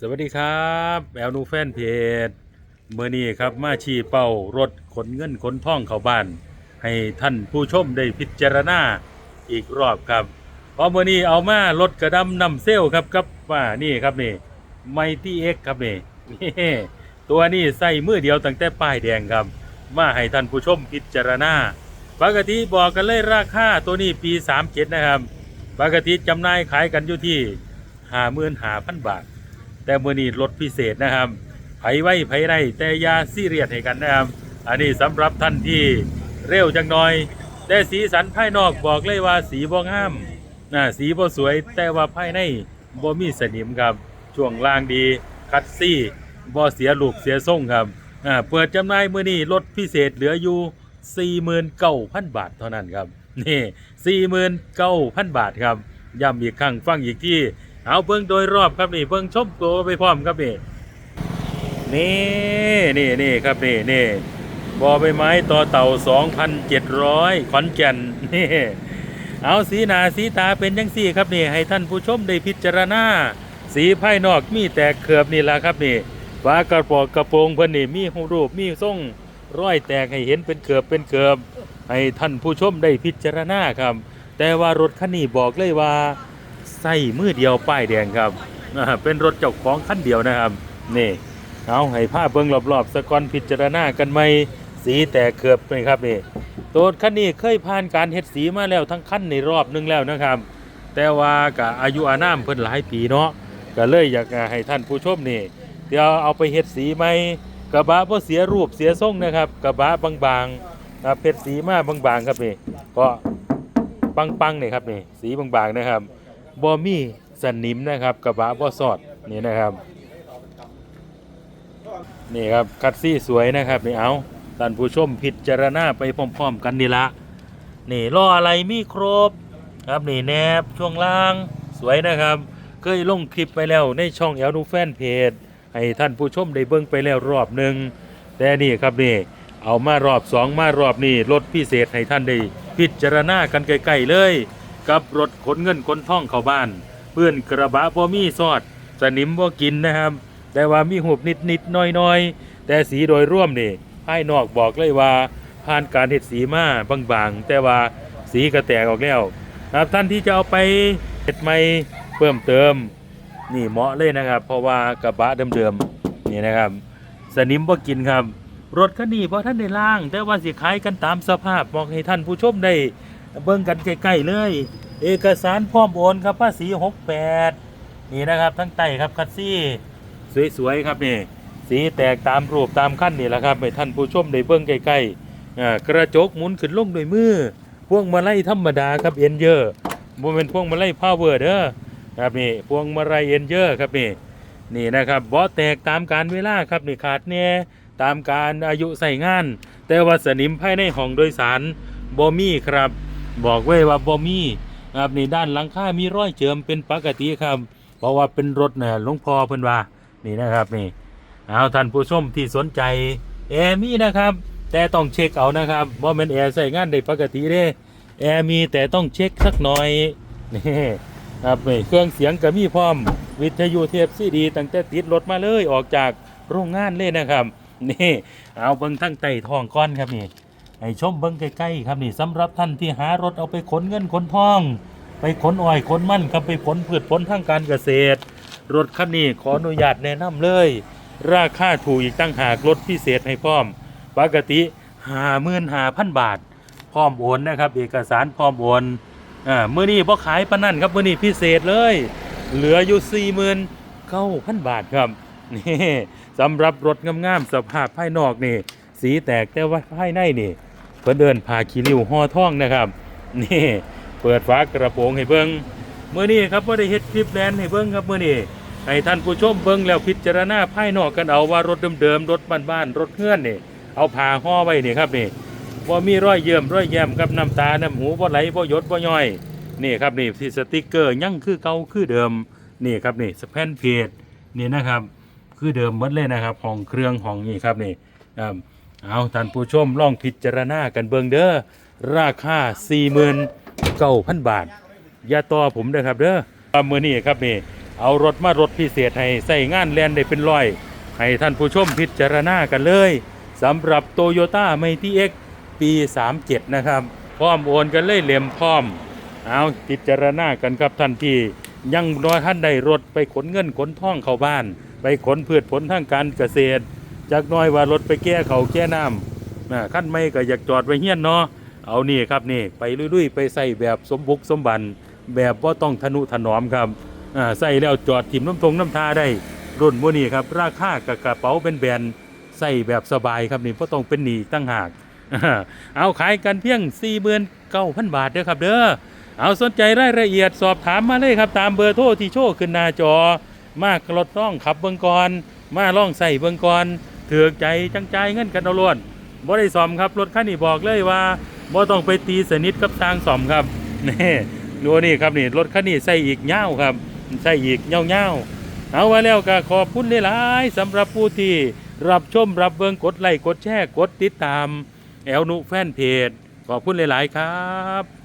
สวัสดีครับแอลนูแฟนเพจเมื่อนี้ครับมาชี้เป้ารถขนเงินขนทองเข้าบ้าน ให้ท่านผู้ชมได้พิจารณาอีกรอบครับเพราะเมื่อนี้เอามารถกระดำนำเซลครับกับว่านี่ครับนี่ไมตี้เอ็กครับนี่นี่ตัวนี้ใส่มือเดียวตั้งแต่ป้ายแดงครับ มาให้ท่านผู้ชมพิจารณาปกติบอกกันเลยราคาตัวนี้ปี 37 นะครับปกติจำหน่ายขายกันอยู่ที่55,000บาท แต่มื่อนี้ลดพิเศษนะครับไผไว้ไผได้แต่ยาซีเรียสให้กันนะครับ อันนี้สำหรับท่านที่เร็วจังหน่อย แต่สีสันภายนอกบอกเลยว่าสีบ่งามนะสีบ่สวย แต่ว่าภายในบ่มีสนิมครับ ช่วงล่างดีคัดซี่บ่เสียลูกเสียทรงครับอ่าเปิดจำหน่ายมือนี้ลดพิเศษเหลืออยู่ 49,000 บาทเท่านั้นครับ นี่ 49,000 บาทครับ ย้ำอีกครั้งฟังอีกที่ เอาเบิ้งโดยรอบครับนี่เบิ้งชมตัวไปพร้อมครับนี่นี่นี่นี่ครับนี่นี่บอใบไม้ต่อเต่า 2,700 ขอนแก่นนี่เอาสีหนาสีตาเป็นยังสี่ครับนี่ ให้ท่านผู้ชมได้พิจารณาสีภายนอกมีแตกเขือบนี่ละครับนี่ฝากระปรงกระโปรงเพิ่นนี่มีรูปมีทรงร้อยแตกให้เห็นเป็นเขือบเป็นเขือบให้ท่านผู้ชมได้พิจารณาครับ แต่ว่ารถคันนี้บอกเลยว่า ใส่มือเดียวป้ายแดงครับเป็นรถเจ้าของคันเดียวนะครับนี่เอาให้ภาเบิ้งรอบๆสะกอนพิจารณากันไหมสีแตกเกือบไหมครับนี่ตัวคันนี้เคยผ่านการเฮ็ดสีมาแล้วทั้งคันในรอบหนึงแล้วนะครับ แต่ว่ากับอายุอานามเพิ่นหลายปีเนาะก็เลยอยากให้ท่านผู้ชมนี่เดี๋ยวเอาไปเฮ็ดสีไหมกระบะบ่เสียรูปเสียทรงนะครับกระบะบางๆครับเฮ็ดสีมาบางๆครับนี่ก็ปังๆนี่ครับนี่สีบางๆนะครับ บอมี่สนิมนะครับกระบะบอสอดนี่นะครับ นี่ครับคัดซี่สวยนะครับนี่เอาท่านผู้ชมพิจารณาไปพร้อม ๆ กันนี่ละนี่ล้ออะไรมีครบครับนี่แนบช่วงล่างสวยนะครับเคยลงคลิปไปแล้วในช่องแอลดูแฟนเพจให้ท่านผู้ชมได้เบิ่งไปแล้วรอบหนึ่งแต่นี่ครับนี่เอามารอบสองมารอบนี่ลดพิเศษให้ท่านได้พิจารณากันใกล้ๆเลย กับรถขนเงินขนท่องเข้าบ้าน เพื่อนกระบะบ่มีซอด สนิมบ่กินนะครับ แต่ว่ามีหุบนิดนิดน้อยน้อยแต่สีโดยร่วมนี่ภายนอกบอกเลยว่า ผ่านการเฮ็ดสีมาบางๆ แต่ว่าสีกระแตกออกแล้วครับท่านที่จะเอาไปเฮ็ดใหม่เพิ่มเติม นี่เหมาะเลยนะครับ เพราะว่ากระบะเดิมๆนี่นะครับ สนิมบ่กินครับรถคันนี้เพราะท่านได้ล่าง แต่ว่าสิขายกันตามสภาพบอกให้ท่านผู้ชมได้ เบิ่งกันใกล้ๆเลย เอกสารพร้อมโอนครับภาษี68 นี่นะครับ ทั้งไตครับคัดซี่สวยๆครับนี่สีแตกตามรูปตามขั้นนี่แหละครับให้ท่านผู้ชมได้เบิ่งใกล้ๆกระจกหมุนขึ้นลงด้วยมือพวงมาลัยธรรมดาครับเอ็นเยอร์บ่เป็นพวงมาลัยพาวเวอร์เด้อครับนี่พวงมาลัยเอ็นเยอร์ครับนี่นี่นะครับบ่แตกตามการเวลาครับนี่ขาดแน่ตามการอายุใส่งาน แต่ว่าสนิมภายในห้องโดยสารบ่มีครับ บอกไว้ว่าบ่มีครับนี่ด้านหลังคามีรอยเจิมเป็นปกติครับ เพราะว่าเป็นรถน่ะหลวงพ่อเพิ่นว่านี่นะครับนี่เอาท่านผู้ชมที่สนใจแอร์มีนะครับ แต่ต้องเช็คเอานะครับบ่แม่นแอร์ใส่งานได้ปกติเด้แอร์มีแต่ต้องเช็คสักหน่อยนี่ครับนี่เครื่องเสียงก็มีพร้อมวิทยุเทปซีดีตั้งแต่ติดรถมาเลยออกจากโรงงานเลยนะครับนี่เอาเบิ่งทั้งไต่ทองก้อนครับนี่ ให้ชมเบิ้งใกล้ๆครับนี่สำหรับท่านที่หารถเอาไปขนเงินขนทอง ไปขนอ้อยขนมันครับไปขนพืชผลทางการเกษตร รถคันนี้ขออนุญาตแนะนำเลย ราคาถูกอีกตั้งหากรถพิเศษให้พร้อม ปกติห้าหมื่นห้าพันบาท พร้อมโอนนะครับ เอกสารพร้อมโอนอ่าเมื่อนี้พอขายปนนั่นครับเมื่อนี้พิเศษเลย เหลืออยู่สี่หมื่นเก้าพันบาทครับนี่สำหรับรถงามๆสภาพภายนอกนี่ สีแตกแต่ว่าภายในนี่ พิ่นเดินพาขี้ริ้วห่อท่องนะครับ นี่เปิดฝากระโปรงให้เบิ่งเมื่อนี้ครับว่าได้เฮ็ดคลิปแลนให้เบิ่งครับเมื่อนี้ให้ท่านผู้ชมเบิ่งแล้วพิจารณาภายนอกกันเอาว่ารถเดิมๆรถบ้านๆรถเฮือนนี่เอาผ้าห่อไว้นี่ครับนี่บ่ามีรอยเยี่ยมรอยแย้มกับน้ำตาน้ำหูบ่ไหลบ่หยดบ่ย่อยนี่ครับนี่ที่สติกเกอร์ยังคือเก่าคือเดิมนี่ครับนี่สแปนเพจนี่นะครับ คือเดิมหมดเลยนะครับห้องเครื่องห้องนี่ครับนี่ครับ เอาท่านผู้ชมลองพิจารณากันเบิงเด้อราคา 49,000 บาท อย่าต่อผมเด้อครับเด้อว่ามื้อนี้ครับนี่เอารถมารถพิเศษให้ใส่งานแลนได้เป็นร้อย ให้ท่านผู้ชมพิจารณากันเลยสำหรับโตโยต้าไมตี้เอ็กปี 37 นะครับ พร้อมโอนกันเลยเหลี่ยมพร้อม เอาพิจารณากันครับท่านที่ยังรอท่านได้รถไปขนเงินขนท่องเข้าบ้าน ไปขนพืชผลทางการเกษตร จากน้อยว่ารถไปแก้เขาแก้น้ำนะขั้นไม่ก็อยากจอดไว้เฮี้ยนเนาะเอานี่ครับนี่ไปลุยๆไปใส่แบบสมบุกสมบันแบบว่าต้องทนุถนอมครับอ่าใส่แล้วจอดถิ่มน้ำทงน้ำทาได้รุ่นโมนี่ครับราคากับกระเป๋าเป็นแบนใส่แบบสบายครับนี่เพราะต้องเป็นหนีตั้งหากเอาขายกันเพียง49,000บาทเด้อครับเด้อเอาสนใจรายละเอียดสอบถามมาเลยครับ ตามเบอร์โทรที่โชว์ขึ้นหน้าจอ มากรถต้องขับเบิงกอนมาล่องใส่เบิงกอน ถือกใจจังใจเงินกันเอาล้วนบ่ได้ซ่อมครับรถคันนี้บอกเลยว่าบ่ต้องไปตีสนิทกับทางซ่อมครับนี่ดูนี่ครับนี่รถคันนี้ใส่อีกเง่าวครับใส่อีกเง่าเง่าวเอาไว้แล้วก็ขอบคุณหลายๆสำหรับผู้ที่รับชมรับเบิงกดไลค์กดแชร์กดติดตาม แอลนุแฟนเพจขอบคุณหลาย ๆ ครับ